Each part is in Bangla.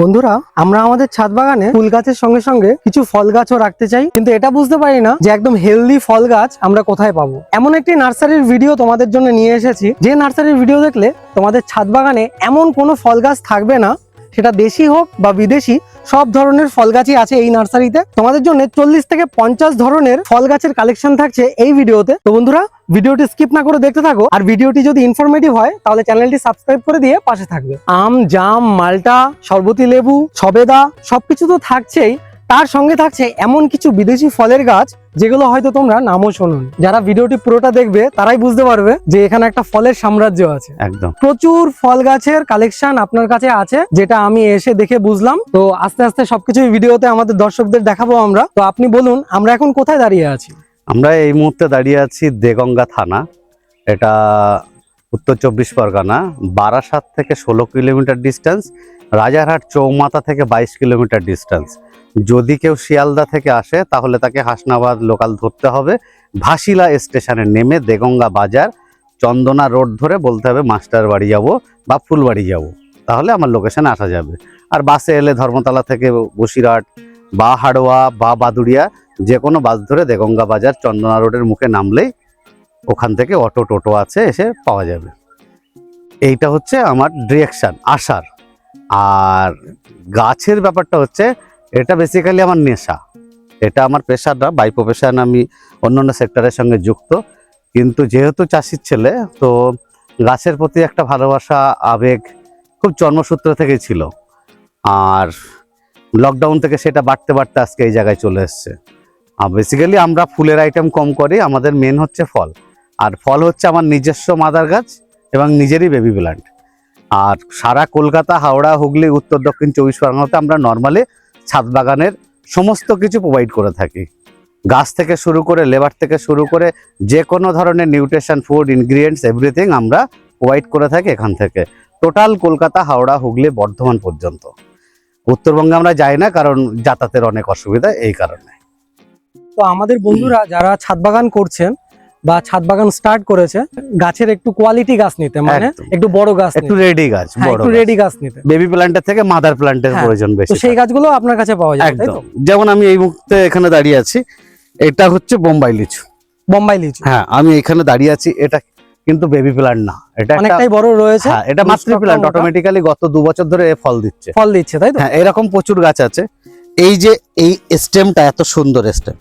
বন্ধুরা, আমরা আমাদের ছাদ বাগানে ফুল গাছের সঙ্গে সঙ্গে কিছু ফল গাছও রাখতে চাই, কিন্তু এটা বুঝতে পারি না যে একদম হেলদি ফল গাছ আমরা কোথায় পাবো। এমন একটি নার্সারির ভিডিও তোমাদের জন্য নিয়ে এসেছি। যে নার্সারির ভিডিও দেখলে তোমাদের ছাদ বাগানে এমন কোনো ফল গাছ থাকবে না, সেটা দেশি হোক বা বিদেশি, সব ধরনের ফল গাছই আছে এই নার্সারিতে। তোমাদের জন্য চল্লিশ থেকে পঞ্চাশ ধরনের ফল গাছের কালেকশন থাকছে এই ভিডিওতে তো বন্ধুরা ভিডিওটি স্কিপ না করে দেখতে থাকো। আর ভিডিওটি যদি ইনফরমেটিভ হয় তাহলে চ্যানেলটি সাবস্ক্রাইব করে দিয়ে পাশে থাকবে। আম জাম মালটা সরবতি লেবু সবেদা সবকিছু তো থাকছেই। তার সঙ্গে থাকছে এমন কিছু বিদেশি ফলের গাছ যেগুলো হয়তো তোমরা নামও শোনো যারা ভিডিওটি পুরোটা দেখবে তারাই বুঝতে পারবে যে এখানে একটা ফলের সাম্রাজ্য আছে। একদম। প্রচুর ফল গাছের কালেকশন আপনার কাছে আছে যেটা আমি এসে দেখে বুঝলাম। তো আস্তে আস্তে সবকিছু ভিডিওতে আমাদের দর্শকদের দেখাবো আমরা। তো আপনি বলুন আমরা এখন কোথায় দাঁড়িয়ে আছি? আমরা এই মুহূর্তে দাঁড়িয়ে আছি দেগঙ্গা থানা। এটা উত্তর চব্বিশ পরগনা, বারাসাত থেকে ষোলো কিলোমিটার ডিস্টেন্স রাজারহাট চৌমাথা থেকে বাইশ কিলোমিটার ডিস্টেন্স যদি কেউ শিয়ালদা থেকে আসে, তাহলে তাকে হাসনাবাদ লোকাল ধরতে হবে। ভাসিলা স্টেশনে নেমে দেগঙ্গা বাজার, চন্দনা রোড ধরে বলতে হবে মাস্টার বাড়ি যাব বা ফুলবাড়ি যাব। তাহলে আমার লোকেশনে আসা যাবে। আর বাসে এলে ধর্মতলা থেকে বসিরহাট বা হাড়োয়া বা বাদুড়িয়া যে কোনো বাস ধরে দেগঙ্গা বাজার চন্দনা রোডের মুখে নামলেই ওখান থেকে অটো টোটো আছে, এসে পাওয়া যাবে। এইটা হচ্ছে আমার ডিরেকশন আসার আর গাছের ব্যাপারটা হচ্ছে, এটা বেসিক্যালি আমার নেশা। এটা আমার পেশাটা বাই প্রফেশন আমি অন্য অন্য সেক্টরের সঙ্গে যুক্ত। কিন্তু যেহেতু চাষির ছেলে, তো গাছের প্রতি একটা ভালোবাসা, আবেগ খুব জন্মসূত্র থেকেই ছিল। আর লকডাউন থেকে সেটা বাড়তে বাড়তে আজকে এই জায়গায় চলে এসছে। বেসিক্যালি আমরা ফুলের আইটেম কম করি, আমাদের মেন হচ্ছে ফল। আর ফল হচ্ছে আমার নিজস্ব মাদার গাছ এবং নিজেরই বেবি প্ল্যান্ট আর সারা কলকাতা, হাওড়া, হুগলি, উত্তর, দক্ষিণ, চব্বিশ পরগনাতে আমরা নর্মালি ছাদ বাগানের সমস্ত কিছু প্রোভাইড করে থাকি। গাছ থেকে শুরু করে, লেবার থেকে শুরু করে যে কোনো ধরনের নিউট্রিশন ফুড ইনগ্রিডিয়েন্টস এভরিথিং আমরা প্রোভাইড করে থাকি এখান থেকে। টোটাল কলকাতা, হাওড়া, হুগলি, বর্ধমান পর্যন্ত। উত্তরবঙ্গে আমরা যাই না কারণ যাতায়াতের অনেক অসুবিধা এই কারণে। তো আমাদের বন্ধুরা যারা ছাদ বাগান করছেন বা ছাদ বাগান স্টার্ট করেছে গাছের একটু কোয়ালিটি গাছ নিতে মানে একটু বড় গাছ একটু রেডি গাছ হ্যাঁ, বড় একটু রেডি গাছ নিতে। বেবি প্ল্যান্টের থেকে মাদার প্ল্যান্টের প্রয়োজন তো সেই গাছগুলো আপনার কাছে পাওয়া যায় তাই তো? একদম যেমন আমি এই মুহূর্তে এখানে দাঁড়িয়ে আছি এটা হচ্ছে বোম্বাই লিচু। বোম্বাই লিচু। হ্যাঁ আমি এখানে দাঁড়িয়ে আছি এটা কিন্তু বেবি প্ল্যান্ট না এটা অনেকটাই বড় রয়েছে হ্যাঁ এটা মাতৃ প্ল্যান্ট অটোমেটিক্যালি গত দু বছর ধরে ফল দিচ্ছে। ফল দিচ্ছে তাই তো? হ্যাঁ এরকম প্রচুর গাছ আছে। এই যে এই স্টেমটা এত সুন্দর স্টেম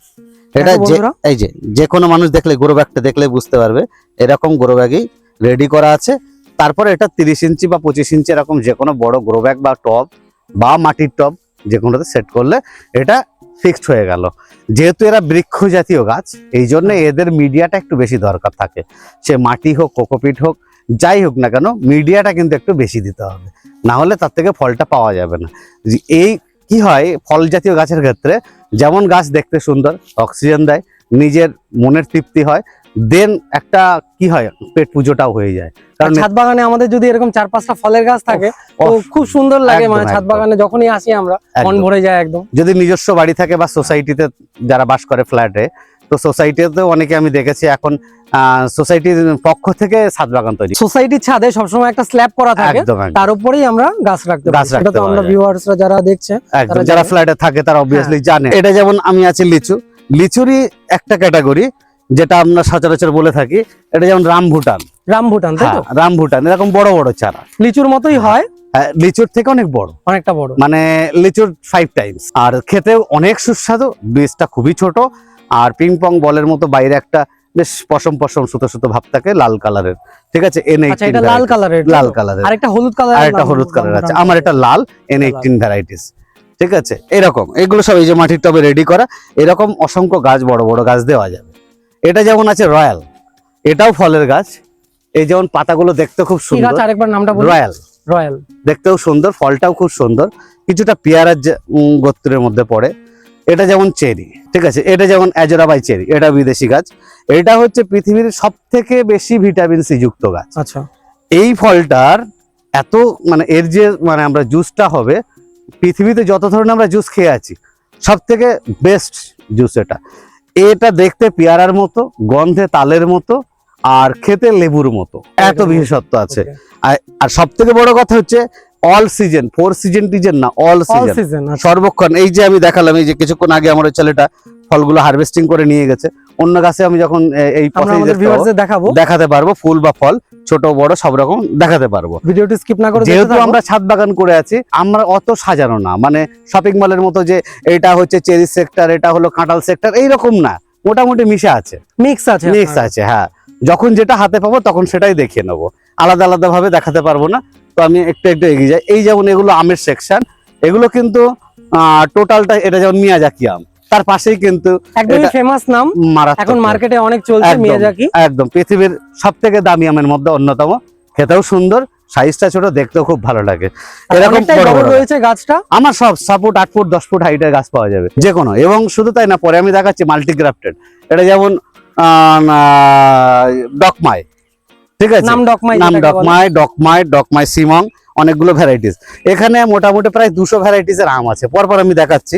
এটা যে এই যে যে কোনো মানুষ দেখলে গ্রো ব্যাগটা দেখলে বুঝতে পারবে এরকম গ্রো ব্যাগই রেডি করা আছে। তারপরে এটা তিরিশ ইঞ্চি বা পঁচিশ ইঞ্চি এরকম যে কোনো বড় গ্রো ব্যাগ বা টব বা মাটির টব যে কোনোতে সেট করলে এটা ফিক্সড হয়ে গেল। যেহেতু এরা বৃক্ষ জাতীয় গাছ এই জন্য এদের মিডিয়াটা একটু বেশি দরকার থাকে। সে মাটি হোক কোকোপিট হোক যাই হোক না কেন মিডিয়াটা কিন্তু একটু বেশি দিতে হবে। না হলে তার থেকে ফলটা পাওয়া যাবে না। এই কি হয় ফল জাতীয় গাছের ক্ষেত্রে যেমন গাছ দেখতে সুন্দর অক্সিজেন দেয় নিজের মনের তৃপ্তি হয় দেন একটা কি হয় পেট পুজোটাও হয়ে যায়। কারণ ছাদ বাগানে আমাদের যদি এরকম চার পাঁচটা ফলের গাছ থাকে তো খুব সুন্দর লাগে মানে ছাদ বাগানে যখনই আসি আমরা মন ভরে যায় একদম। যদি নিজস্ব বাড়ি থাকে বা সোসাইটিতে যারা বাস করে ফ্ল্যাটে তো সোসাইটিতেও অনেকে আমি দেখেছি এখন সোসাইটির পক্ষ থেকে ছাদ বাগান তৈরি। সোসাইটির ছাদে সবসময় একটা স্ল্যাব করা থাকে। তার উপরেই আমরা গাছ রাখতে গাছ রাখতে আমরা ভিউয়ার্সরা যারা দেখছে যারা ফ্ল্যাটে থাকে তারা অবভিয়াসলি জানে। এটা যেমন আমি আছি লিচু। লিচুরই একটা ক্যাটাগরি যেটা আমরা সচরাচর বলে থাকি। এটা যেমন রাম ভুটান রামভুটান তাই হ্যাঁ তো? রাম ভুটান এরকম বড় বড় চারা। লিচুর মতোই হয়। হ্যাঁ, লিচুর থেকে অনেক বড়। অনেকটা বড়। মানে লিচুর ফাইভ টাইমস আর খেতেও অনেক সুস্বাদু বীজটা খুবই ছোট। আর পিং পং বলের মতো বাইরে একটা বেশ পশম পশম সুতো সুতো ভাব থাকে লাল কালারের। ঠিক আছে? এন আচ্ছা এটা লাল কালারের লাল কালারের। আরেকটা হলুদ কালার আর একটা হলুদ কালার আছে। আমার এটা লাল এন এইটিন ভ্যারাইটিস ঠিক আছে? এরকম। এগুলো সব এই যে মাটির টবে রেডি করা। এরকম অসংখ্য গাছ বড় বড় গাছ দেওয়া যাবে। এটা যেমন আছে রয়্যাল এটাও ফলের গাছ। এই যেমন পাতাগুলো দেখতে খুব সুন্দর। আরেকবার নামটা রয়্যাল। রয়্যাল। দেখতেও সুন্দর ফলটাও খুব সুন্দর। কিছুটা পেয়ারার গোত্রের মধ্যে পড়ে। এটা যেমন চেরি ঠিক আছে? এটা যেমন অ্যাজোরাবাই চেরি এটা বিদেশি গাছ। এটা হচ্ছে পৃথিবীর সব থেকে বেশি ভিটামিন সি যুক্ত গাছ। আচ্ছা। এই ফলটার এত মানে এর যে মানে আমরা জুসটা হবে পৃথিবীতে যত ধরনের আমরা জুস খেয়ে আছি সব থেকে বেস্ট জুস এটা। এটা দেখতে পেয়ারার মতো গন্ধে তালের মতো আর খেতে লেবুর মতো। এত বিশেষত্ব আছে। আর- আর সব থেকে বড় কথা হচ্ছে অল সিজন ফোর সিজন টিজন না অল সিজন সিজন সর্বক্ষণ এই যে আমি দেখালাম এই যে কিছুক্ষণ আগে আমার ওই ছেলেটা ফলগুলো হারভেস্টিং করে নিয়ে গেছে অন্য গাছে আমি যখন এই দেখাবো। দেখাতে পারব ফুল বা ফল ছোট বড় সব রকম দেখাতে পারব। ভিডিওটি স্কিপ না করে যেহেতু আমরা ছাদ বাগান করে আছি আমরা অত সাজানো না। মানে শপিং মলের মতো যে এটা হচ্ছে চেরি সেক্টর এটা হলো কাঁটাল সেক্টর এইরকম না। মোটামুটি মিশে আছে। মিক্স আছে মিক্স আছে হ্যাঁ। যখন যেটা হাতে পাবো তখন সেটাই দেখিয়ে নেব। আলাদা আলাদা ভাবে দেখাতে পারব না। তো আমি একটু একটু এগিয়ে যাই। এই যেমন এগুলো আমের সেকশন এগুলো কিন্তু টোটালটা এটা যেমন মিয়াজাকি আম তার পাশেই কিন্তু একদমই ফেমাস নাম। এখন মার্কেটে অনেক চলছে একদম। মিয়াজাকি। একদম পৃথিবীর সব থেকে দামি আমের মধ্যে অন্যতম। খেতেও সুন্দর সাইজটা ছোট দেখতেও খুব ভালো লাগে। এরকম বড় বড় বড়। রয়েছে গাছটা। আমার সব সাত ফুট আট ফুট দশ ফুট হাইটের গাছ পাওয়া যাবে যে কোনো। এবং শুধু তাই না পরে আমি দেখাচ্ছি মাল্টিগ্রাফটেড এটা যেমন ডকমাই। ঠিক আছে? নাম ডকমাই নাম ডকমাই ডকমাই ডকমাই সিমং অনেকগুলো ভ্যারাইটিস এখানে মোটামুটি প্রায় দুশো ভ্যারাইটিস এর আম আছে। পরপর আমি দেখাচ্ছি।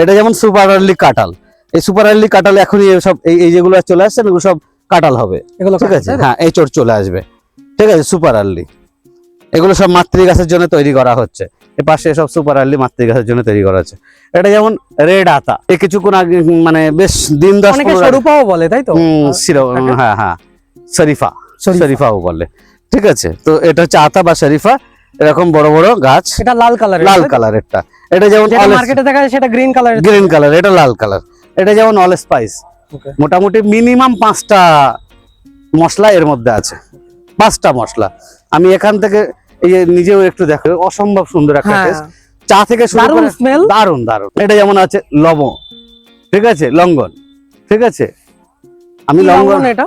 এটা যেমন সুপার আর্লি কাঁঠাল এই সুপার আর্লি কাঁঠাল এখনই সব এই যেগুলো চলে আসছে এগুলো সব কাঁঠাল হবে। এগুলো ঠিক আছে? হ্যাঁ এই চোট চলে আসবে। ঠিক আছে সুপার আর্লি এগুলো সব মাতৃ গাছের জন্য তৈরি করা হচ্ছে। এ পাশে সব সুপার আর্লি মাতৃ গাছের জন্য তৈরি করা হচ্ছে। এটা যেমন রেড আতা। এ কিছুক্ষণ আগে মানে বেশ দিন দশ বলে তাই তো? এটাকে? হ্যাঁ হ্যাঁ। শরীফা। শরীফাও বলে। ঠিক আছে তো এটা হচ্ছে আতা বা শরীফা এরকম বড় বড় গাছ। এটা লাল কালার লাল কালারেরটা। এটা যেমন মার্কেটে দেখা যায় সেটা গ্রিন কালারের। গ্রিন কালার এটা লাল কালার। এটা যেমন অল স্পাইস মোটামুটি মিনিমাম পাঁচটা মশলা এর মধ্যে আছে। পাঁচটা মশলা। আমি এখান থেকে এই যে নিজেও একটু দেখো অসম্ভব সুন্দর একটা হ্যাঁ। টেস্ট চা থেকে শুরু দারুণ করে স্মেল দারুণ দারুণ এটা যেমন আছে লবণ। ঠিক আছে লঙ্গন। ঠিক আছে? আমি লঙ্গন এটা?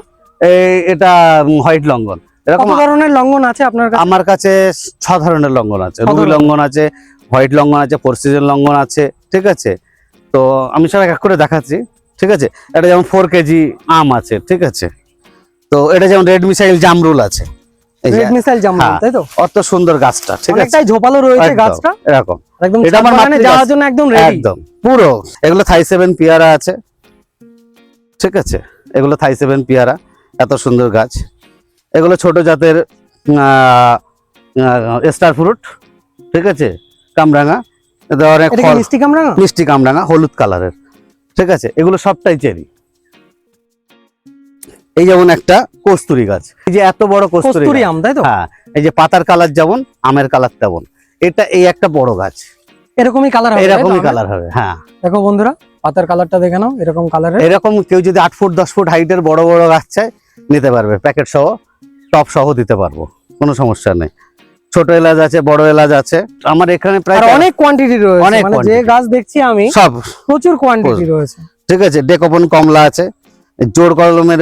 এটা হোয়াইট লঙ্গন। এরকম ধরনের লঙ্ঘন আছে আপনার আমার কাছে ছ ধরনের লঙ্ঘন আছে। রুই লঙ্ঘন আছে হোয়াইট লঙ্ঘন আছে ফোর সিজন লঙ্ঘন আছে ঠিক আছে? তো আমি সব এক করে দেখাচ্ছি ঠিক আছে? এটা যেমন ফোর কেজি আম আছে ঠিক আছে? তো এটা যেমন রেড মিসাইল জামরুল আছে। রেড মিসাইল জামরুল হ্যাঁ, তাই তো? অত সুন্দর গাছটা ঠিক আছে? অনেকটাই ঝোপালো রয়েছে গাছটা। এরকম। একদম এটা আমার মাতৃ যাওয়ার জন্য একদম রেডি একদম পুরো। এগুলো থাই সেভেন পেয়ারা আছে ঠিক আছে? এগুলো থাই সেভেন পেয়ারা। এত সুন্দর গাছ। এগুলো ছোট জাতের স্টার ফ্রুট ঠিক আছে? কামরাঙা। এতে অনেক মিষ্টি কামড়া না মিষ্টি কামরাঙা? হলুদ কালারের। ঠিক আছে? এগুলো সবটাই চেরি। এই যেমন একটা কস্তুরি গাছ। এই যে এত বড় কস্তুরি কস্তুরি আম তাই তো? হ্যাঁ এই যে পাতার কালার যেমন আমের কালার তেমন। এটা এই একটা বড় গাছ। এরকমই কালার হবে এরকমই কালার হবে হ্যাঁ। দেখো বন্ধুরা পাতার কালারটা দেখে নাও এরকম কালারের। এরকম কেউ যদি আট ফুট দশ ফুট হাইটের বড় বড় গাছ চায় নিতে পারবে। প্যাকেট সহ টপ সহ দিতে পারব। কোনো সমস্যা নেই। ছোট এলাচ আছে বড় এলাচ আছে। আমার এখানে প্রায় অনেক কোয়ান্টিটি রয়েছে। অনেক মানে যে গাছ দেখছি আমি সব। প্রচুর কোয়ান্টিটি রয়েছে। ঠিক আছে ডেকোপন কমলা আছে। জোর কলমের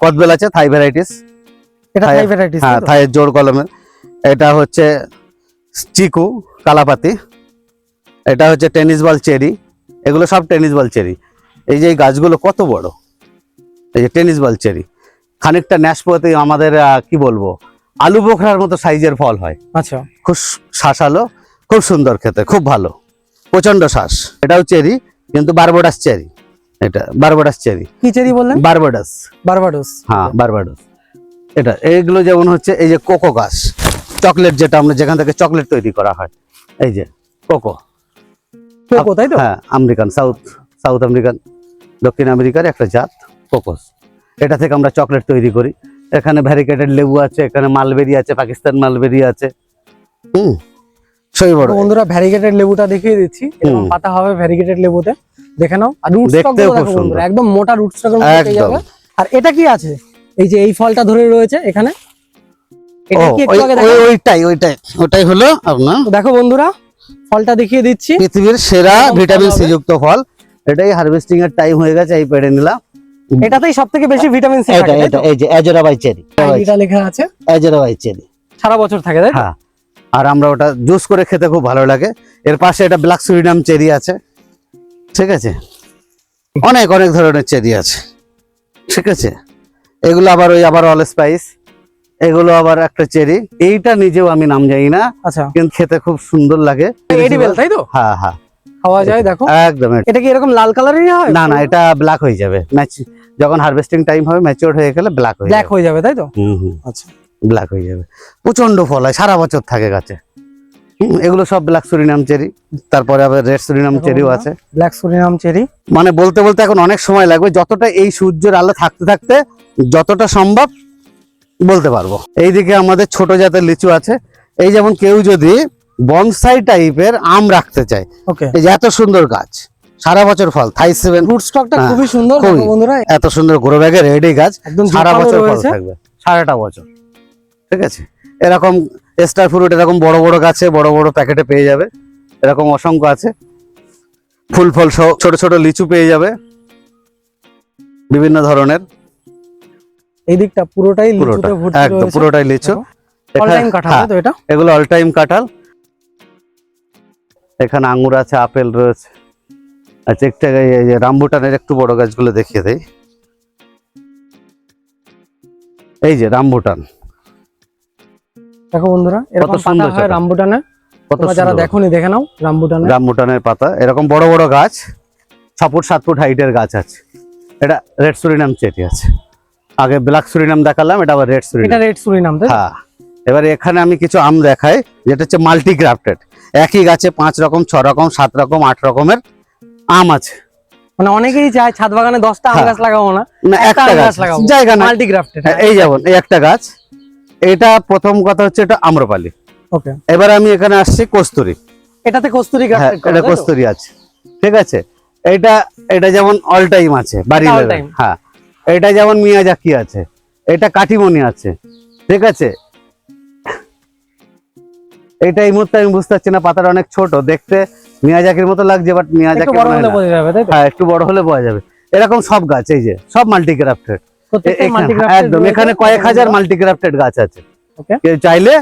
কদবেল আছে থাই ভ্যারাইটিস। এটা থাই- থাই ভ্যারাইটিস হ্যাঁ থাইয়ের জোর কলমের। এটা হচ্ছে চিকু কালাপাতি। এটা হচ্ছে টেনিস বল চেরি। এগুলো সব টেনিস বল চেরি। এই যে এই গাছগুলো কত বড়? এই যে টেনিস বল চেরি খানিকটা ন্যাশপতি আমাদের কি বলব আলু বোখরার মতো সাইজের ফল হয়। আচ্ছা। খুব শাসালো খুব সুন্দর খেতে খুব ভালো। প্রচণ্ড শ্বাস এটাও চেরি কিন্তু বারবোডাস চেরি এটা বারবোডাস চেরি কি চেরি বললেন? বারবোডাস। বারবাডোস। হ্যাঁ বারবাডোস। এটা এইগুলো যেমন হচ্ছে এই যে কোকো গাছ। চকলেট যেটা আমরা যেখান থেকে চকলেট তৈরি করা হয়। এই যে কোকো। কোকো তাই তো? হ্যাঁ আমেরিকান সাউথ সাউথ আমেরিকান দক্ষিণ আমেরিকার একটা জাত। কোকোস এটা থেকে আমরা চকলেট তৈরি করি। এখানে ভ্যারিকেটেড লেবু আছে এখানে মালবেরি আছে পাকিস্তান মালবেরি আছে। হুম সেই বড়। বন্ধুরা ভ্যারিগেটেড লেবুটা দেখিয়ে দিচ্ছি। পাতা হবে ভ্যারিগেটেড লেবুতে। দেখে নাও আর রুট স্টক দেখো বন্ধুরা একদম মোটা রুট স্টক একদম। আর এটা কি আছে? এই যে এই ফলটা ধরে রয়েছে এখানে। এটা কি একটু আগে দেখো ওইটাই হলো আপনার দেখো বন্ধুরা ফলটা দেখিয়ে দিচ্ছি। পৃথিবীর সেরা ভিটামিন সি যুক্ত ফল। এটাই হারভেস্টিং এর টাইম হয়ে গেছে এই পেড়ে নিলাম। এটাতেই সব থেকে বেশি ভিটামিন সি থাকে এটা এই যে অ্যাজোরা বাই চেরি এটা লেখা আছে? অ্যাজোরা বাই চেরি সারা বছর থাকে তাই হ্যাঁ। আর আমরা ওটা জুস করে খেতে খুব ভালো লাগে। এর পাশে এটা ব্ল্যাক সুরিনাম চেরি আছে। ঠিক আছে? অনেক অনেক ধরনের চেরি আছে। ঠিক আছে? এগুলো আবার ওই আবার অল স্পাইস এগুলো আবার একটা চেরি এইটা নিজেও আমি নাম জানি না। আচ্ছা। কিন্তু খেতে খুব সুন্দর লাগে। তাই তো? হ্যাঁ হ্যাঁ। খাওয়া যায় দেখো। একদম এটা কি এরকম লাল কালারেরই হয়? না না এটা ব্ল্যাক হয়ে যাবে। যখন হারভেস্টিং টাইম হবে ম্যাচিওর হয়ে গেলে ব্ল্যাক হয়ে ব্ল্যাক হয়ে যাবে তাই তো? আচ্ছা। ব্ল্যাক হয়ে যাবে। প্রচণ্ড ফল হয় সারা বছর থাকে গাছে। এগুলো সব ব্ল্যাক সুরিনাম চেরি তারপরে আবার রেড সুরিনাম চেরিও আছে। ব্ল্যাক সুরিনাম চেরি মানে বলতে বলতে এখন অনেক সময় লাগবে যতটা এই সূর্যের আলো থাকতে থাকতে যতটা সম্ভব বলতে পারব। এইদিকে আমাদের ছোট জাতের লিচু আছে। এই যেমন কেউ যদি বনসাই টাইপের আম রাখতে চাই এই যে এত সুন্দর গাছ সারা বছর ফল থাই সেভেন ফ্রুট স্টকটা হ্যাঁ, খুবই সুন্দর বন্ধুরা। এত সুন্দর গ্রো ব্যাগে রেডি গাছ একদম সারা বছর ফল থাকবে। সারাটা বছর। ঠিক আছে? এরকম স্টার ফ্রুট এরকম বড় বড় গাছে বড় বড় প্যাকেটে পেয়ে যাবে। এরকম অসংখ্য আছে। ফুল ফল সহ ছোট ছোট লিচু পেয়ে যাবে। বিভিন্ন ধরনের। এই দিকটা পুরোটাই পুরোটা। লিচুতে ভর্তি একদম পুরোটাই লিচু। হ্যাঁ, তো এটা? এগুলো অল টাইম কাঁঠাল। এখানে আঙ্গুর আছে আপেল রয়েছে। আচ্ছা একটা এই এই যে রামবুটানের একটু বড় গাছগুলো দেখিয়ে দেয় এই যে রামবুটান। দেখো বন্ধুরা এরকম পাতা হয়। রামবুটানে তোমরা যারা দেখোনি দেখে নাও রামবুটানে রামবুটানের পাতা। এরকম বড় বড় গাছ ছ ফুট সাত ফুট হাইটের গাছ আছে। এটা রেড সুরিনাম চেটি আছে। আগে ব্ল্যাক সুরিনাম দেখালাম এটা আবার রেড এটা সুরিনাম রেড সুরিনাম? হ্যাঁ। এবারে এখানে আমি কিছু আম দেখাই যেটা হচ্ছে মাল্টি গ্রাফটেড একই গাছে পাঁচ রকম ছ রকম সাত রকম আট রকমের আম আছে। মানে অনেকেই চায় ছাদ বাগানে দশটা আম হ্যাঁ। গাছ লাগাবো না একটা গাছ। লাগাবো। জায়গা না হ্যাঁ, এই যেমন এই একটা গাছ। এটা প্রথম কথা হচ্ছে এটা আম্রপালি। ওকে। এবার আমি এখানে আসছি কস্তুরি। এটাতে কস্তুরি হ্যাঁ এটা কস্তুরি আছে। ঠিক আছে? এটা এটা যেমন অল টাইম আছে বাড়ি। হ্যাঁ। এটা যেমন মিয়াজাকি আছে এটা কাঠিমনি আছে। ঠিক আছে? এটা এই মুহূর্তে আমি বুঝতে পারছি না পাতাটা অনেক ছোট। দেখতে মিয়াজাকির মতো লাগছে বাট মিয়াজাকি হ্যাঁ একটু বড় হলে পাওয়া যাবে। এরকম সব গাছ এই যে সব মাল্টিগ্রাফটেড প্রত্যেকটাই মাল্টি গ্রাফটেড একদম। এখানে কয়েক হাজার মাল্টিগ্রাফটেড গাছ আছে। কেউ চাইলে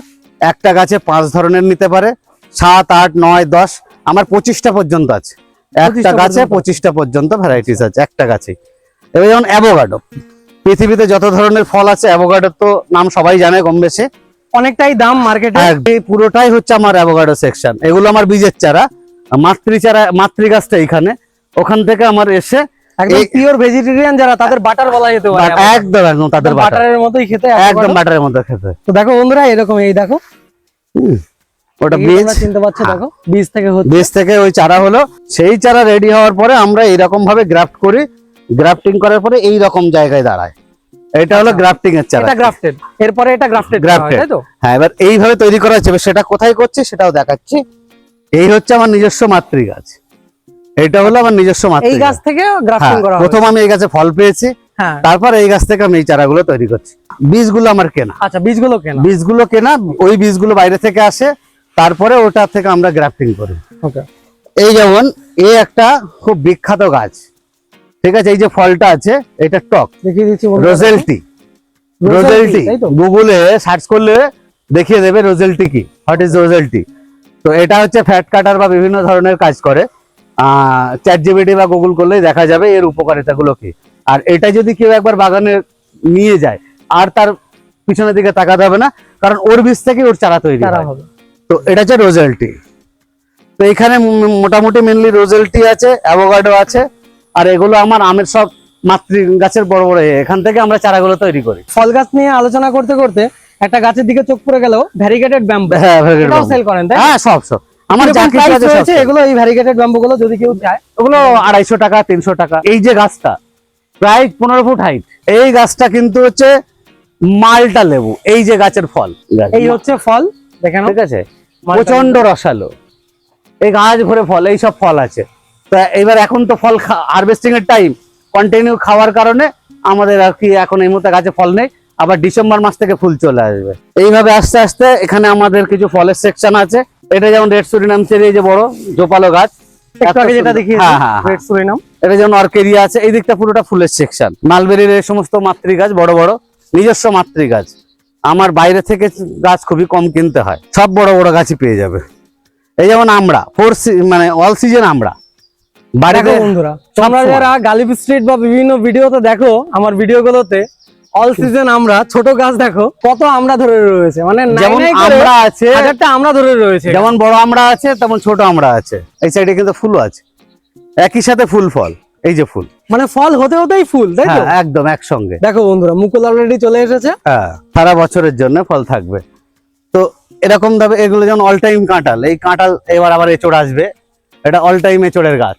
একটা গাছে পাঁচ ধরনের নিতে পারে সাত আট নয় দশ আমার পঁচিশটা পর্যন্ত আছে। একটা গাছে পঁচিশটা পর্যন্ত ভ্যারাইটিস আছে একটা গাছে এবার যেমন অ্যাভোগাডো পৃথিবীতে যত ধরনের ফল আছে অ্যাভোগাডোর তো নাম সবাই জানে কম বেশি অনেকটাই দাম মার্কেটে এই পুরোটাই হচ্ছে আমার অ্যাভোগাডো সেকশন এগুলো আমার বীজের চারা মাতৃ চারা মাতৃ গাছটা এখানে। ওখান থেকে আমার এসে একদম পিওর ভেজিটেরিয়ান যারা তাদের বাটার বলা যেতে পারে একদম একদম তাদের বাটারের মতোই খেতে একদম বাটারের মধ্যে খেতে। তো দেখো বন্ধুরা এরকম এই দেখো। ওটা বীজ চিনতে পারছ হ্যাঁ। দেখো বীজ থেকে বীজ থেকে ওই চারা হলো। সেই চারা রেডি হওয়ার পরে আমরা এইরকম ভাবে গ্রাফট করি। গ্রাফটিং করার পরে এই রকম জায়গায় দাঁড়ায়। এটা হলো আচ্ছা। গ্রাফটিং এর চারা। এটা গ্রাফটেড এরপরে এটা গ্রাফটেড Grafted। তাই তো? হ্যাঁ এবার এইভাবে তৈরি করা হচ্ছে। সেটা কোথায় করছে সেটাও দেখাচ্ছি। এই হচ্ছে আমার নিজস্ব মাতৃ গাছ এটা হলো আমার নিজস্ব মাতৃ এই গাছ থেকে গ্রাফটিং হ্যাঁ, করা প্রথম আমি এই গাছে ফল পেয়েছি। হ্যাঁ। তারপর এই গাছ থেকে আমি এই চারাগুলো তৈরি করছি। বীজগুলো আমার কেনা। আচ্ছা বীজগুলো কেনা। বীজগুলো কেনা ওই বীজগুলো বাইরে থেকে আসে। তারপরে ওটা থেকে আমরা গ্রাফটিং করি। ওকে এই যেমন এই একটা খুব বিখ্যাত গাছ। ঠিক আছে এই যে ফলটা আছে এটা টক। দেখিয়ে দিচ্ছি রোজেলটি রোজেলটি গুগলে সার্চ করলে দেখিয়ে দেবে রোজেলটি কি। হোয়াট ইজ রোজেলটি তো এটা হচ্ছে ফ্যাট কাটার বা বিভিন্ন ধরনের কাজ করে। চ্যাট জিবিটি বা গুগল করলেই দেখা যাবে এর উপকারিতাগুলো কি। আর এটা যদি কেউ একবার বাগানে নিয়ে যায় আর তার পিছনের দিকে তাকাতে হবে না কারণ ওর বীজ থেকে ওর চারা তৈরি হবে। তো এটা হচ্ছে রোজেলটি তো এখানে মোটামুটি মেনলি রোজেলটি আছে অ্যাভোগাডো আছে আর এগুলো আমার আমের সব মাতৃ গাছের বড় বড় এখান থেকে আমরা চারাগুলো তৈরি করি। ফল গাছ নিয়ে আলোচনা করতে করতে একটা গাছের দিকে চোখ পড়ে গেল ভ্যারিগেটেড ব্যাম্বু সেল করেন তাই হ্যাঁ সব সব। আমার যা কিছু আছে সব রয়েছে sell। এগুলো এই ভ্যারিগেটেড ব্যাম্বু গুলো যদি কেউ চায় ওগুলো আড়াইশো টাকা তিনশো টাকা। এই যে গাছটা প্রায় পনেরো ফুট হাইট এই গাছটা কিন্তু হচ্ছে মালটা লেবু এই যে গাছের ফল। এই হচ্ছে ফল দেখেন ঠিক আছে? প্রচণ্ড রসালো। এই গাছ ভরে ফল এই সব ফল আছে। তা এবার এখন তো ফল হারভেস্টিং এর টাইম কন্টিনিউ খাওয়ার কারণে আমাদের আর কি এখন এই মুহূর্তে গাছে ফল নেই। আবার ডিসেম্বর মাস থেকে ফুল চলে আসবে। এইভাবে আস্তে আস্তে এখানে আমাদের কিছু ফলের সেকশন আছে। এটা যেমন রেড সুরিনাম চেরি যে বড় জোপালো গাছ। যেটা হ্যাঁ, হ্যাঁ, হ্যাঁ। রেড সুরিনাম এটা যেমন অর্কেরিয়া আছে এই দিকটা পুরোটা ফুলের সেকশন মালবেরির এই সমস্ত মাতৃ গাছ বড় বড় নিজস্ব মাতৃ গাছ আমার বাইরে থেকে গাছ খুবই কম কিনতে হয়। সব বড় বড় গাছই পেয়ে যাবে। এই যেমন আমরা ফোর মানে অল সিজন আমরা বাড়িতে বন্ধুরা তোমরা। যারা গালিব স্ট্রিট বা বিভিন্ন ভিডিওতে দেখো আমার ভিডিওগুলোতে অল সিজন আমরা ছোট গাছ দেখো কত আমরা ধরে রয়েছে। মানে যেমন আমরা আছে হাজারটা আমরা ধরে রয়েছে যেমন বড় আমরা আছে তেমন ছোট আমরা আছে। এই সাইডে কিন্তু ফুলও আছে। একই সাথে ফুল ফল এই যে ফুল। মানে ফল হতে হতেই ফুল তাই তো? হ্যাঁ একদম একসঙ্গে। দেখো বন্ধুরা মুকুল অলরেডি চলে এসেছে। হ্যাঁ সারা বছরের জন্য ফল থাকবে। তো এরকম ভাবে এগুলো যেমন অল টাইম কাঁটাল এই কাঁটাল এবার আবার এচড় আসবে। এটা অল টাইম এচড়ের গাছ।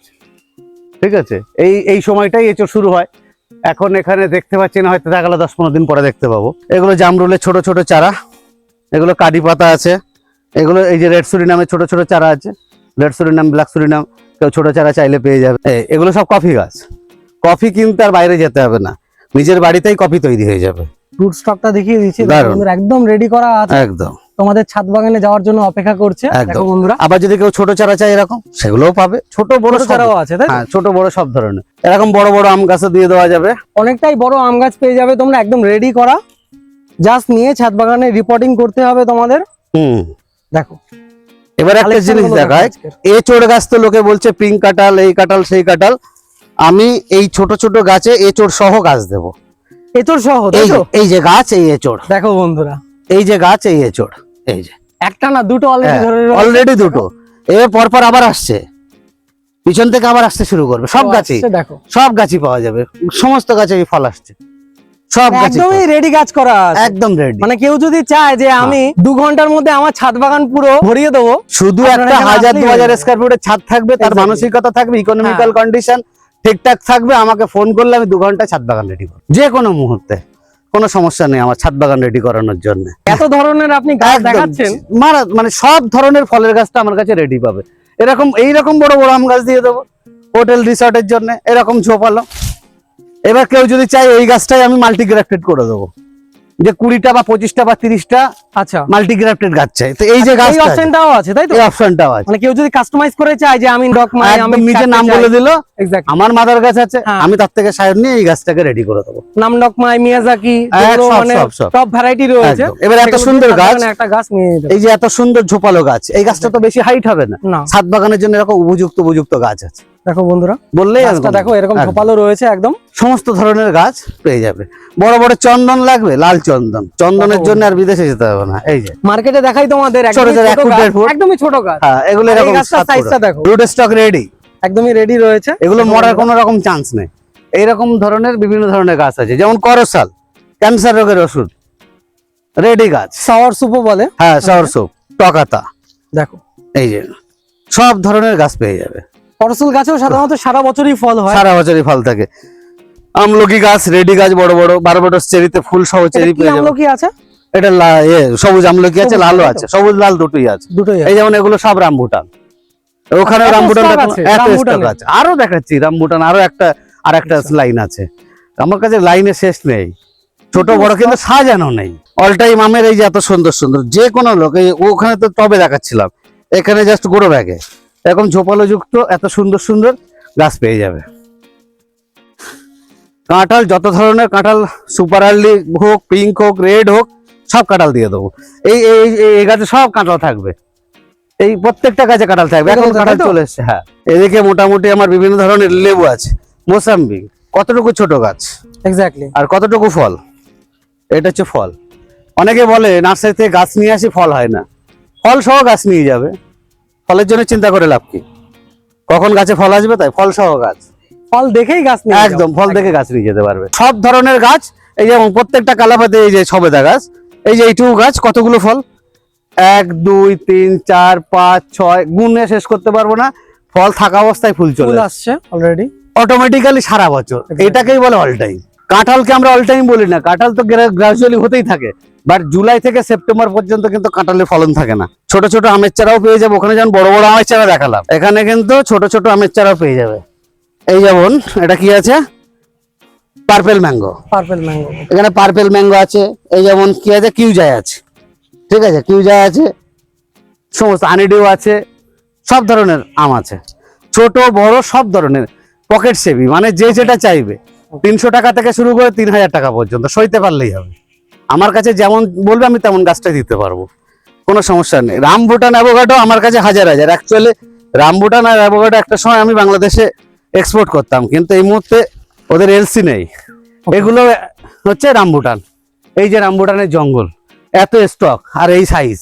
ঠিক আছে? এই এই সময়টাই এচড় শুরু হয়। এখন এখানে দেখতে পাচ্ছি না হয়তো দেখা গেলো দশ পনেরো দিন পরে দেখতে পাবো। এগুলো জামরুলের ছোট ছোট চারা। এগুলো কারি পাতা আছে। এগুলো এই যে রেড সুরিনামের ছোট ছোট চারা আছে। রেড সুরিনাম ব্ল্যাক সুরিনাম কেউ ছোট চারা চাইলে পেয়ে যাবে। এগুলো সব কফি গাছ। কফি কিনতে আর বাইরে যেতে হবে না। নিজের বাড়িতেই কফি তৈরি হয়ে যাবে। ফ্রুট স্টকটা দেখিয়ে দিচ্ছি। একদম রেডি করা আছে। একদম। তোমাদের ছাদ বাগানে যাওয়ার জন্য অপেক্ষা করছে। দেখো বন্ধুরা। আবার যদি কেউ ছোট চারা চায় এরকম সেগুলোও পাবে। ছোট বড় চারাও আছে তাই? হ্যাঁ ছোট বড় সব ধরনের। এরকম বড় বড় আম গাছও দিয়ে দেওয়া যাবে। অনেকটাই বড় আম গাছ পেয়ে যাবে তোমরা একদম রেডি করা। জাস্ট নিয়ে ছাদ বাগানে রিপোর্টিং করতে হবে তোমাদের। হুম। দেখো। এবার একটা জিনিস দেখায়। এ চোর গাছ তো লোকে বলছে পিঙ্ক কাঁঠাল এই কাঁঠাল সেই কাঁঠাল। আমি এই ছোট ছোট গাছে এচোড় সহ গাছ দেব। এতর সহ এই যে- গাছ এই এচোড় দেখো বন্ধুরা। এই যে গাছ এই এচোড় এই যে। একটা না দুটো অলরেডি ধরে। অলরেডি দুটো। এবার পরপর আবার আসছে। পিছন থেকে আবার আসতে শুরু করবে। সব গাছেই দেখো। সব গাছই পাওয়া যাবে। সমস্ত গাছে ফল আসছে। সব একদমই রেডি গাছ করা একদম রেডি মানে কেউ যদি চায় যে আমি দু ঘণ্টার মধ্যে আমার ছাদ বাগান পুরো ভরিয়ে দেবো শুধু একটা হাজার দু হাজার স্কোয়ার ফুটের ছাদ থাকবে তার মানসিকতা থাকবে ইকোনমিক্যাল হ্যাঁ। কন্ডিশন ঠিকঠাক থাকবে আমাকে ফোন করলে আমি দু ঘণ্টা ছাদ বাগান রেডি করব। যে কোনো মুহূর্তে। কোনো সমস্যা নেই আমার ছাদ বাগান রেডি করানোর জন্য। এত ধরনের আপনি গাছ দেখাচ্ছেন? মারা মানে সব ধরনের ফলের গাছটা আমার কাছে রেডি পাবে। এরকম এইরকম বড় বড় আম গাছ দিয়ে দেবো হোটেল রিসর্টের জন্য এরকম ঝোপালো। এবার কেউ যদি চায় এই গাছটাই আমি মাল্টিগ্রাফটেড করে দেবো। যে কুড়িটা বা পঁচিশটা বা তিরিশটা আচ্ছা। মাল্টিগ্রাফটেড গাছ চাই। তো এই যে অপশনটাও আছে তাই তো? এই অপশনটাও আছে। মানে কেউ যদি কাস্টমাইজ করে চায় যে আমি ডক মাই আমি নিজের নাম বলে দিল আমার মাদার গাছ আছে হ্যাঁ। আমি তার থেকে সায়ন নিয়ে এই গাছটাকে রেডি করে দেবো। নাম ডক মাই মিয়াজাকি সব, মানে সব, ভ্যারাইটি রয়েছে। এবার এত সুন্দর গাছ একটা গাছ নিয়ে এই যে এত সুন্দর ঝোপালো গাছ এই গাছটা তো বেশি হাইট হবে না। না। ছাদ বাগানের জন্য এরকম উপযুক্ত উপযুক্ত গাছ আছে। দেখো বন্ধুরা বললেই গাছটা দেখো এরকম। ঝোপালো রয়েছে একদম। সমস্ত ধরনের গাছ পেয়ে যাবে। বড় বড় চন্দন লাগবে লাল চন্দন। চন্দনের জন্য আর বিদেশে যেতে হবে না এই যে। মার্কেটে দেখাই তোমাদের একদমই ছোট, গাছ, হ্যাঁ এগুলো এরকম সাইজটা দেখো। রুট স্টক রেডি একদমই রেডি রয়েছে। এগুলো মরার কোনো রকম চান্স নেই। এইরকম ধরনের বিভিন্ন ধরনের গাছ আছে যেমন করসাল ক্যান্সার রোগের ওষুধ। রেডি গাছ। সাওয়ার সুপো বলে। হ্যাঁ সরসপ টকাতা। দেখো। এই যে সব ধরনের গাছ পেয়ে যাবে। করসল গাছেও সাধারণত সারা বছরই ফল হয়। সারা বছরই ফল থাকে। আমলকি গাছ রেডি গাছ বড় বড় বারোবটস চেরিতে ফুল সহ চেরি পেয়ে যাবে। আমলকি আছে? এটা লা- এ, সবুজ আমলকি আছে লালও আছে সবুজ লাল দুটোই আছে। দুটোই এই যেমন এগুলো সব রামবুটান ওখানে এত রামবুটান আছে, আরও দেখাচ্ছি রামবুটান আরও একটা আর একটা আচ্ছা। লাইন আছে। আমার কাছে লাইনের শেষ নেই। ছোট বড় কিন্তু সাজানো নেই। অল টাইম আমের এই যে এত সুন্দর সুন্দর যে কোনো লোক এই ওখানে তো টবে দেখাচ্ছিলাম। এখানে জাস্ট গোড়ো ব্যাগে এরকম ঝোপালো যুক্ত এত সুন্দর সুন্দর গাছ পেয়ে যাবে। কাঁঠাল যত ধরনের কাঁঠাল সুপার আর্লি হোক পিঙ্ক হোক রেড হোক সব কাঁঠাল দিয়ে দেবো। এই এই গাছে সব কাঁঠাল থাকবে। এই প্রত্যেকটা গাছে কাঁঠাল থাকবে। এখন কাঁঠাল চলে এসছে হ্যাঁ। এদিকে মোটামুটি আমার বিভিন্ন ধরনের লেবু আছে। মোসাম্বি কতটুকু ছোট গাছ? এক্স্যাক্টলি আর কতটুকু ফল? এটা হচ্ছে ফল। অনেকে বলে নার্সারি থেকে গাছ নিয়ে আসি ফল হয় না। ফল সহ গাছ নিয়ে যাবে। ফলের জন্য চিন্তা করে লাভ কি? কখন গাছে ফল আসবে তাই? ফল সহ গাছ। ফল দেখেই গাছ একদম ফল দেখে গাছ নিয়ে যেতে পারবে। সব ধরনের গাছ এই যেমন প্রত্যেকটা কালাপাতে এই যে সবেদা গাছ এই যে এইটুকু গাছ কতগুলো ফল? এক দুই তিন চার পাঁচ ছয় গুণে শেষ করতে পারব না। ফল থাকা অবস্থায় ফুল চলে আসছে অলরেডি অটোমেটিক্যালি সারা বছর। এটাকেই বলে অল টাইম কাঁঠালকে আমরা অল টাইম বলি না। কাঁঠাল তো গ্রাজুয়ালি হতেই থাকে। বাট জুলাই থেকে সেপ্টেম্বর পর্যন্ত কিন্তু কাঁঠালের ফলন থাকে না। ছোট ছোট আমের চারাও পেয়ে যাবে। ওখানে যেমন বড় বড় আমের চারা দেখালাম এখানে কিন্তু ছোট ছোট আমের চারাও পেয়ে যাবে। এই যেমন এটা কি আছে? পার্পেল ম্যাঙ্গো পার্পল ম্যাঙ্গো এখানে পার্পেল ম্যাঙ্গো আছে। এই যেমন কি আছে? কিউজাই আছে। ঠিক আছে? কিউজাই আছে। সমস্ত আনিডিও আছে। সব ধরনের আম আছে। ছোট বড় সব ধরনের। পকেট সেভি মানে যে যেটা চাইবে। তিনশো টাকা থেকে শুরু করে তিন হাজার টাকা পর্যন্ত। সইতে পারলেই হবে। আমার কাছে যেমন বলবে আমি তেমন গাছটা দিতে পারব। কোনো সমস্যা নেই। রামবুটান অ্যাভোগাডো আমার কাছে হাজার হাজার। অ্যাকচুয়ালি রামবুটান আর অ্যাভোগাডো একটা সময় আমি বাংলাদেশে এক্সপোর্ট করতাম কিন্তু এই মুহূর্তে ওদের এলসি নেই। এগুলো হচ্ছে রামবুটান এই যে রামবুটানের জঙ্গল এত স্টক আর এই সাইজ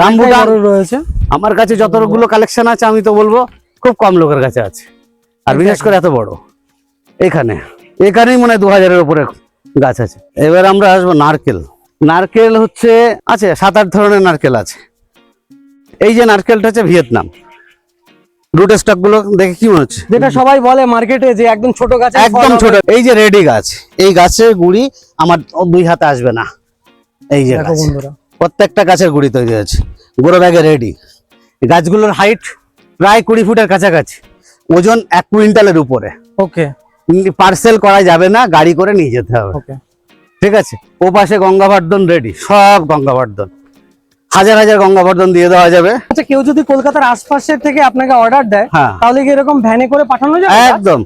রামবুটান বড় রয়েছে। আমার কাছে যতগুলো কালেকশন আছে আমি তো বলব খুব কম লোকের কাছে আছে। আর বিশেষ করে এত বড়। এখানে। এখানেই মনে হয় দু হাজারের উপরে গাছ আছে। এবার আমরা আসব নারকেল। নারকেল হচ্ছে আছে সাত আট ধরনের নারকেল আছে। এই যে নারকেলটা হচ্ছে ভিয়েতনাম। রুট স্টকগুলো দেখে কি মনে হচ্ছে? যেটা সবাই বলে মার্কেটে যে একদম ছোট গাছে একদম ছোট। এই যে রেডি গাছ। এই গাছের গুড়ি আমার দুই হাতে আসবে না। এই যে প্রত্যেকটা গাছের গুড়ি তৈরি আছে গুঁড়ো ব্যাগে রেডি। গাছগুলোর হাইট প্রায় কুড়ি ফুটের কাছাকাছি। ওজন এক কুইন্টালের উপরে। ওকে। পার্সেল করা যাবে না গাড়ি করে নিয়ে যেতে হবে। ঠিক আছে? ও পাশে গঙ্গাবর্ধন রেডি সব গঙ্গাবর্ধন। হাজার হাজার গঙ্গাবর্ধন দিয়ে দেওয়া যাবে। আচ্ছা কেউ যদি কলকাতার আশপাশের থেকে আপনাকে অর্ডার দেয় হ্যাঁ। তাহলে কি এরকম ভ্যানে করে পাঠানো যায় একদম।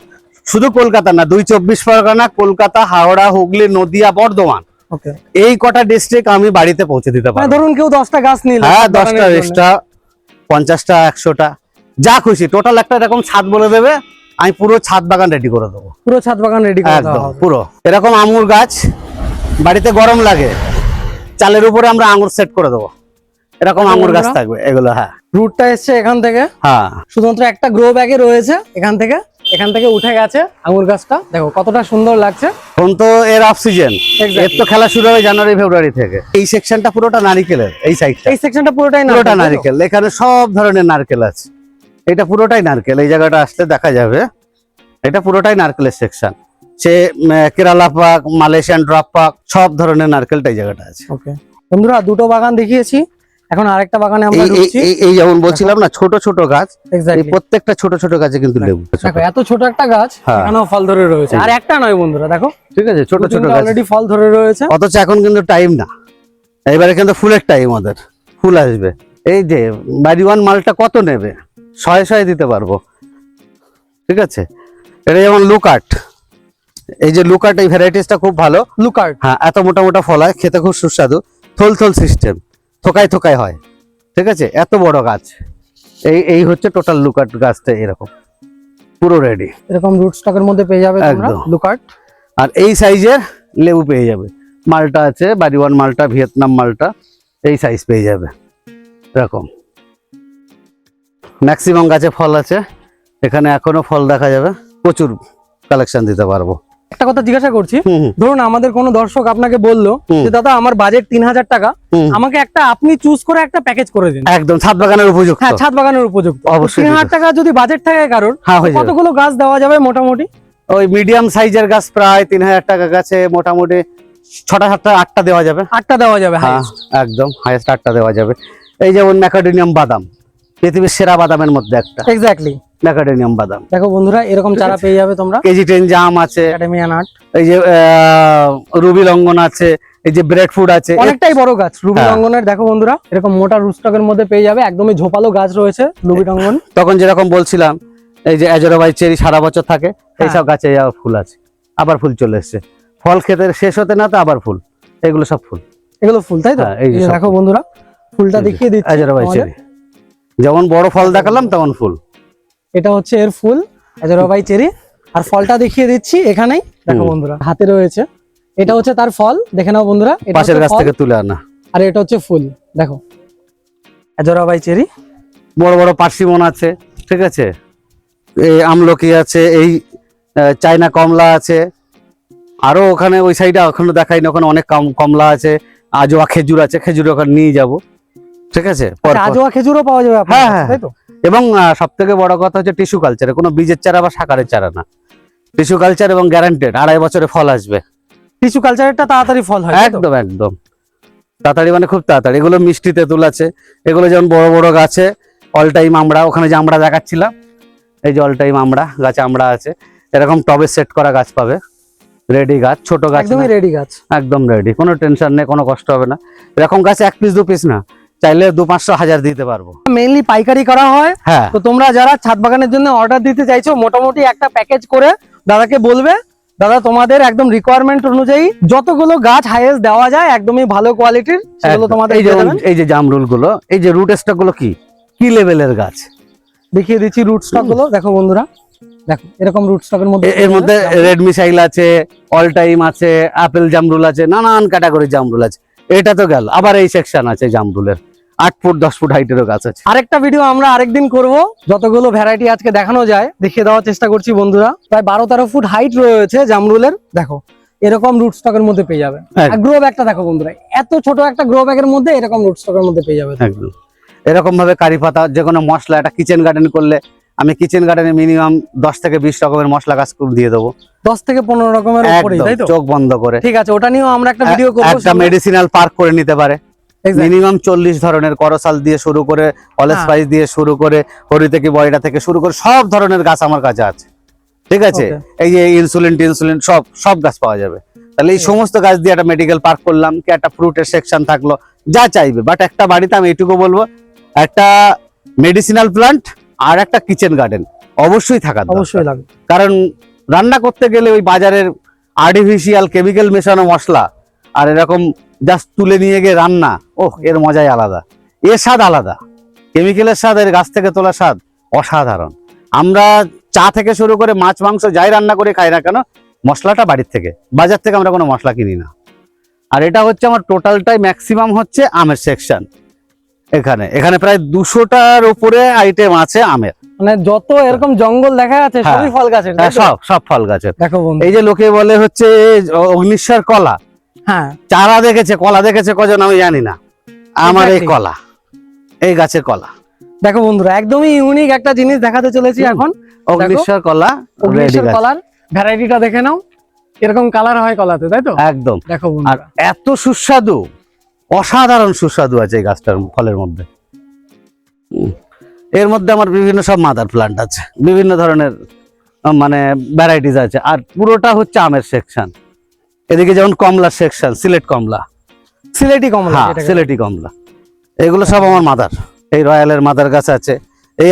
শুধু কলকাতা না দুই চব্বিশ পরগনা কলকাতা হাওড়া হুগলি নদিয়া বর্ধমান। এই কটা ডিস্ট্রিক্ট আমি বাড়িতে পৌঁছে দিতে মানে পারব। ধরুন কেউ দশটা গাছ নিল হ্যাঁ দশটা। এক্সট্রা পঞ্চাশটা একশোটা যা খুশি। টোটাল একটা এরকম ছাদ বলে দেবে। আমি পুরো ছাদ বাগান রেডি করে দেবো। পুরো ছাদ বাগান রেডি করে একদম পুরো। এরকম আঙুর গাছ বাড়িতে গরম লাগে চালের উপরে আমরা আঙুর সেট করে দেবো। এরকম আঙুর গাছ থাকবে এগুলো হ্যাঁ। রুটটা এসছে এখান থেকে। হ্যাঁ। শুধুমাত্র একটা গ্রো ব্যাগে রয়েছে এখান থেকে। এখান থেকে উঠে গেছে আঙুর গাছটা। দেখো কতটা সুন্দর লাগছে। এখন তো এর অফ সিজন এর তো খেলা শুরু হবে জানুয়ারি ফেব্রুয়ারি থেকে। এই সেকশনটা পুরোটা নারিকেলের এই সাইডটা এই সেকশনটা পুরোটাই পুরোটা? নারকেল। এখানে সব ধরনের নারকেল আছে। এটা পুরোটাই নারকেল এই জায়গাটা আসলে দেখা যাবে। এটা পুরোটাই নারকেলের সেকশন সে কেরালা পাক মালয়েশিয়ান ড্রপ পাক সব ধরনের নারকেলটা এই জায়গাটা আছে। বন্ধুরা দুটো বাগান দেখিয়েছি। এখন আরেকটা বাগানে আমরা এই- যেমন বলছিলাম না ছোট ছোট গাছ এই প্রত্যেকটা ছোট ছোট গাছে কিন্তু লেবু দেখো এত ছোট একটা গাছ হ্যাঁ। এখানেও ফল ধরে রয়েছে। আর একটা নয় বন্ধুরা দেখো। ঠিক আছে ছোট ছোট গাছ। অলরেডি ফল ধরে রয়েছে। অথচ এখন কিন্তু টাইম না। এবারে কিন্তু ফুলের টাইম ওদের। ফুল আসবে। এই যে বাড়ি ওয়ান মালটা কত নেবে? শয়ে শয়ে দিতে পারব। ঠিক আছে? এটা যেমন লুকাট এই যে লুকাট এই ভ্যারাইটিসটা খুব ভালো। লুকাট হ্যাঁ এত মোটা মোটা ফল হয় খেতে খুব সুস্বাদু। থল থল সিস্টেম থোকায় থোকায় হয়। ঠিক আছে? এত বড় গাছ। এই এই হচ্ছে টোটাল লুকাট গাছটা এরকম। পুরো রেডি এরকম রুট স্টকের মধ্যে পেয়ে যাবে তোমরা একদম। লুকার্ট আর এই সাইজের লেবু পেয়ে যাবে। মালটা আছে বাড়িওয়ান মালটা ভিয়েতনাম মালটা এই সাইজ পেয়ে যাবে। এরকম। ম্যাক্সিমাম গাছে ফল আছে। এখানে এখনও ফল দেখা যাবে। প্রচুর কালেকশন দিতে পারব। একটা কথা জিজ্ঞাসা করছি। ধরুন আমাদের কোনো দর্শক আপনাকে বলল যে দাদা আমার বাজেট তিন হাজার টাকা। আমাকে একটা আপনি চুজ করে একটা প্যাকেজ করে দিন। একদম ছাদ বাগানের উপযুক্ত। হ্যাঁ ছাদ বাগানের উপযুক্ত। অবশ্যই তিন হাজার টাকা যদি বাজেট থাকে কারোর হয়ে কতগুলো গাছ দেওয়া যাবে মোটামুটি? ওই মিডিয়াম সাইজের গাছ প্রায় তিন হাজার টাকা গাছে মোটামুটি ছটা সাতটা আটটা দেওয়া যাবে। আটটা দেওয়া যাবে হ্যাঁ একদম হাইয়েস্ট আটটা দেওয়া যাবে। এই যেমন ম্যাকাডোনিয়াম বাদাম পৃথিবীর সেরা বাদামের মধ্যে একটা। এক্স্যাক্টলি ম্যাকাডোনিয়াম বাদাম। দেখো বন্ধুরা এরকম চারা পেয়ে যাবে তোমরা। কেজি টেন জাম আছে এই যে রুবি লঙ্গন আছে এই যে ব্রেড ফুড আছে অনেকটাই বড় গাছ রুবি হ্যাঁ। রঙ্গনের দেখো বন্ধুরা এরকম মোটা রুস্টকের মধ্যে পেয়ে যাবে একদমই ঝোপালো গাছ রয়েছে রুবি রঙ্গন তখন যেরকম বলছিলাম এই যে অ্যাজোরাবাই চেরি সারা বছর থাকে হ্যাঁ। এইসব গাছে ফুল আছে আবার ফুল চলে এসছে। ফল খেতে শেষ হতে না তো আবার ফুল এগুলো সব ফুল। এগুলো ফুল তাই তো? হ্যাঁ, এই দেখো বন্ধুরা ফুলটা দেখিয়ে দিচ্ছি যেমন বড় ফল দেখালাম তেমন ফুল। এটা হচ্ছে এর ফুল। এজরাবাই চেরি। আর ফলটা দেখিয়ে দিচ্ছি এখানেই। দেখো বন্ধুরা হাতে রয়েছে। এটা হচ্ছে তার ফল। দেখে নাও বন্ধুরা পাশের গাছ থেকে তুলে আনা। আর এটা হচ্ছে ফুল। দেখো। এজরাবাই চেরি। বড় বড় পার্সিমন আছে ঠিক আছে? এই আমলকি আছে এই চায়না কমলা আছে। আরও ওখানে ওই সাইডে ওখানে দেখাই না ওখানে অনেক কম- কমলা আছে। আজোয়া খেজুর আছে খেজুর ওখানে নিয়ে যাব। ঠিক আছে। রাজোয়া খেজুরও পাওয়া যাবে আপনার হ্যাঁ, কাছে, হ্যাঁ, তাই তো? এবং সব থেকে বড় কথা হচ্ছে টিস্যু কালচারে কোনো বীজের চারা বা সাকারের চারা না। টিস্যু কালচার এবং গ্যারান্টেড আড়াই বছরে ফল আসবে। টিস্যু কালচারটা তাড়াতাড়ি ফল হয়? একদম একদম। তাড়াতাড়ি মানে খুব তাড়াতাড়ি। এগুলো মিষ্টি তেঁতুল আছে। এগুলো যেমন বড় বড় গাছে অল টাইম আমরা ওখানে যে আমরা দেখাচ্ছিলাম এই যে অল টাইম আমরা গাছে আমরা আছে এরকম টবে সেট করা গাছ পাবে। রেডি গাছ ছোট গাছ একদমই রেডি গাছ। একদম রেডি কোনো টেনশন নেই কোনো কষ্ট হবে না। এরকম গাছ এক পিস দু পিস না। চাইলে দু পাঁচশো হাজার দিতে পারব। মেইনলি পাইকারি করা হয়। হ্যাঁ। তো তোমরা যারা ছাদ বাগানের জন্য অর্ডার দিতে চাইছো মোটামুটি একটা প্যাকেজ করে দাদাকে বলবে। দাদা তোমাদের একদম রিকোয়ারমেন্ট অনুযায়ী যতগুলো গাছ হাইয়েস্ট দেওয়া যায় একদমই ভালো কোয়ালিটির সেগুলো তোমাদের এই দেবেন। এই যে জামরুলগুলো এই যে রুট স্টকগুলো কি? কি লেভেলের গাছ? দেখিয়ে দিচ্ছি রুট স্টকগুলো দেখো বন্ধুরা দেখো এরকম রুট স্টকের মধ্যে এর মধ্যে রেড মিসাইল আছে অল টাইম আছে আপেল জামরুল আছে নানান ক্যাটাগরি জামরুল আছে। এটা তো গেল আবার এই সেকশন আছে জামরুলের। আট ফুট দশ ফুট হাইটেরও গাছ আছে। আরেকটা ভিডিও আমরা আরেকদিন করব। যতগুলো ভ্যারাইটি আজকে দেখানো যায় দেখিয়ে দেওয়ার চেষ্টা করছি বন্ধুরা। প্রায় বারো তেরো ফুট হাইট রয়েছে জামরুলের। দেখো এরকম রুট স্টকের মধ্যে পেয়ে যাবে। গ্রো ব্যাগটা দেখো বন্ধুরা এত ছোট একটা গ্রো ব্যাগের মধ্যে এরকম রুট স্টকের মধ্যে পেয়ে যাবে একদম। এরকম ভাবে কারি পাতা যে কোনো মশলা একটা কিচেন গার্ডেন করলে আমি কিচেন গার্ডেনে মিনিমাম দশ থেকে বিশ রকমের মশলা গাছ দিয়ে দেবো। দশ থেকে পনেরো রকমের চোখ বন্ধ করে। ঠিক আছে ওটা নিয়েও আমরা একটা ভিডিও করব একটা মেডিসিনাল পার্ক করে নিতে পারে. মিনিমাম চল্লিশ ধরনের করসাল দিয়ে শুরু করে অল হ্যাঁ। স্পাইস দিয়ে শুরু করে হরি থেকে বয়ডা থেকে শুরু করে সব ধরনের গাছ আমার কাছে আছে। ঠিক আছে? এই যে ইনসুলিন টিনসুলিন সব সব গাছ পাওয়া যাবে। তাহলে এই সমস্ত গাছ দিয়ে একটা মেডিকেল পার্ক করলাম কি একটা ফ্রুটের সেকশন থাকল যা চাইবে। বাট একটা বাড়িতে আমি এটুকু বলব একটা মেডিসিনাল প্লান্ট আর একটা কিচেন গার্ডেন অবশ্যই থাকা অবশ্যই লাগবে। কারণ রান্না করতে গেলে ওই বাজারের আর্টিফিশিয়াল কেমিক্যাল মেশানো মশলা আর এরকম জাস্ট তুলে নিয়ে গিয়ে রান্না। ওহ এর মজাই আলাদা। এর স্বাদ আলাদা। কেমিক্যালের স্বাদ এর গাছ থেকে তোলা স্বাদ অসাধারণ। আমরা চা থেকে শুরু করে মাছ মাংস যাই রান্না করে খাই না কেন মশলাটা বাড়ির থেকে। বাজার থেকে আমরা কোনো মশলা কিনি না। আর এটা হচ্ছে আমার টোটালটাই ম্যাক্সিমাম হচ্ছে আমের সেকশন এখানে এখানে প্রায় দুশোটার উপরে আইটেম আছে আমের। মানে যত এরকম জঙ্গল দেখা যাচ্ছে হ্যাঁ। সবই ফল গাছের হ্যাঁ? সব সব ফল গাছের। দেখো এই যে লোকে বলে হচ্ছে অগ্নিশ্বর কলা। হ্যাঁ। চারা দেখেছে কলা দেখেছে কজন আমি জানি না। আমার এই কলা এই গাছের কলা। দেখো বন্ধুরা একদমই ইউনিক একটা জিনিস দেখাতে চলেছি এখন। অগ্নিশ্বর কলা অগ্নিশ্বর কলার ভ্যারাইটিটা দেখে নাও। এরকম কালার হয় কলাতে তাই তো? একদম। দেখো আর এত সুস্বাদু অসাধারণ সুস্বাদু আছে এই গাছটার ফলের মধ্যে। এর মধ্যে আমার বিভিন্ন সব মাদার প্লান্ট আছে বিভিন্ন ধরনের মানে ভ্যারাইটিস আছে। আর পুরোটা হচ্ছে আমের সেকশন এদিকে যেমন কমলা সেকশন সিলেট কমলা। সিলেটি কমলা হ্যাঁ সিলেটি কমলা। এগুলো সব আমার মাদার। এই রয়্যালের মাদার গাছ আছে। এই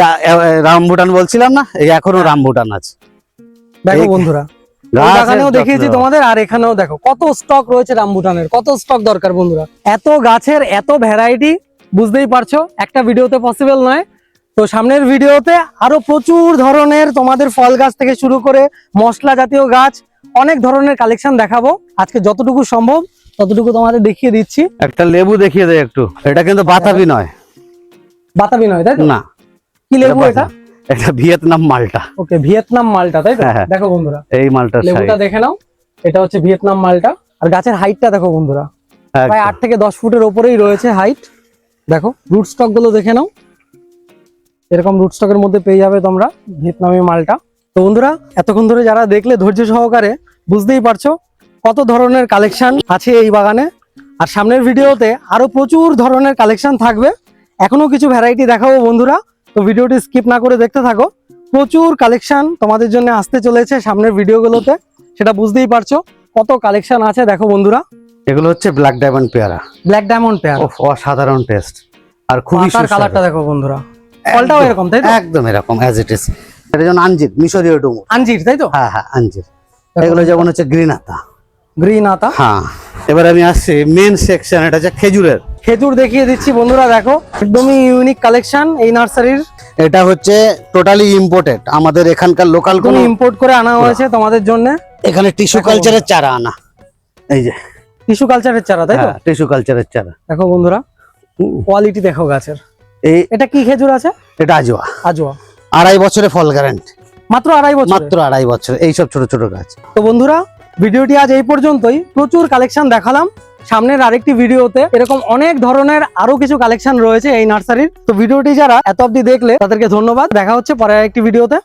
রামভুটান বলছিলাম না? এই এখনও রামভুটান আছে। দেখো বন্ধুরা গাছের দেখিয়েছি তোমাদের আর এখানেও দেখো কত স্টক রয়েছে রামবুটানের কত স্টক দরকার বন্ধুরা। এত গাছের এত ভ্যারাইটি বুঝতেই পারছ? একটা ভিডিওতে পসিবল নয়। তো সামনের ভিডিওতে আরও প্রচুর ধরনের তোমাদের ফল গাছ থেকে শুরু করে মশলা জাতীয় গাছ অনেক ধরনের কালেকশন দেখাবো। আজকে যতটুকু সম্ভব ততটুকু তোমাদের দেখিয়ে দিচ্ছি। একটা লেবু দেখিয়ে দেয় একটু। এটা কিন্তু বাতাবি নয়। বাতাবি নয় তাই না। কি লেবু এটা এটা ভিয়েতনাম মালটা। ওকে ভিয়েতনাম মালটা তাই তো? হ্যাঁ। দেখো বন্ধুরা। এই মালটার লেবুটা দেখে নাও। এটা হচ্ছে ভিয়েতনাম মালটা। আর গাছের হাইটটা দেখো বন্ধুরা। প্রায় আট থেকে দশ ফুটের ওপরেই রয়েছে হাইট দেখো রুট স্টকগুলো দেখে নাও। এরকম রুট স্টকের মধ্যে পেয়ে যাবে তোমরা ভিয়েতনামি মালটা। তো বন্ধুরা এতক্ষণ ধরে যারা দেখলে ধৈর্য সহকারে বুঝতেই পারছ কত ধরনের কালেকশন আছে এই বাগানে। আর সামনের ভিডিওতে আরও প্রচুর ধরনের কালেকশন থাকবে। এখনও কিছু ভ্যারাইটি দেখাবো বন্ধুরা তো ভিডিওটি স্কিপ না করে দেখতে থাকো। প্রচুর কালেকশন তোমাদের জন্য আসতে চলেছে সামনের ভিডিওগুলোতে সেটা বুঝতেই পারছ। কত কালেকশন আছে দেখো বন্ধুরা। এগুলো হচ্ছে ব্ল্যাক ডায়মন্ড পেয়ারা। ব্ল্যাক ডায়মন্ড পেয়ারা। অসাধারণ টেস্ট আর খুবই। কালারটা দেখো বন্ধুরা। ফলটাও এরকম তাই তো? একদম এরকম অ্যাজ ইট ইজ এটা যেমন আঞ্জির মিশরীয় ডুমুর। আঞ্জির তাই তো? হ্যাঁ হ্যাঁ আঞ্জির। এগুলো যেমন হচ্ছে গ্রিন আতা। গ্রিন আতা? হ্যাঁ এবার আমি আসছি মেন সেকশন এটা হচ্ছে খেজুরের। খেজুর দেখিয়ে দিচ্ছি বন্ধুরা দেখো। একদমই ইউনিক কালেকশন এই নার্সারির। এটা হচ্ছে টোটালি ইম্পোর্টেড আমাদের এখানকার লোকাল কোন ইম্পোর্ট করে আনা হয়েছে তোমাদের জন্য। এখানে টিস্যু কালচারের চারা আনা। এই যে। টিস্যু কালচারের চারা তাই তো? হ্যাঁ টিস্যু কালচারের চারা। দেখো বন্ধুরা কোয়ালিটি দেখো গাছের। এই এটা কি খেজুর আছে? এটা আজোয়া। আজোয়া। আড়াই বছরে ফল গ্যারান্টি মাত্র আড়াই বছর মাত্র আড়াই বছর এইসব ছোট ছোট গাছ তো বন্ধুরা ভিডিওটি আজ এই পর্যন্তই। প্রচুর কালেকশন দেখালাম। সামনের আরেকটি ভিডিওতে এরকম অনেক ধরনের আরও কিছু কালেকশন রয়েছে এই নার্সারির। তো ভিডিওটি যারা এত অব্দি দেখলে তাদেরকে ধন্যবাদ। দেখা হচ্ছে পরের একটি ভিডিওতে।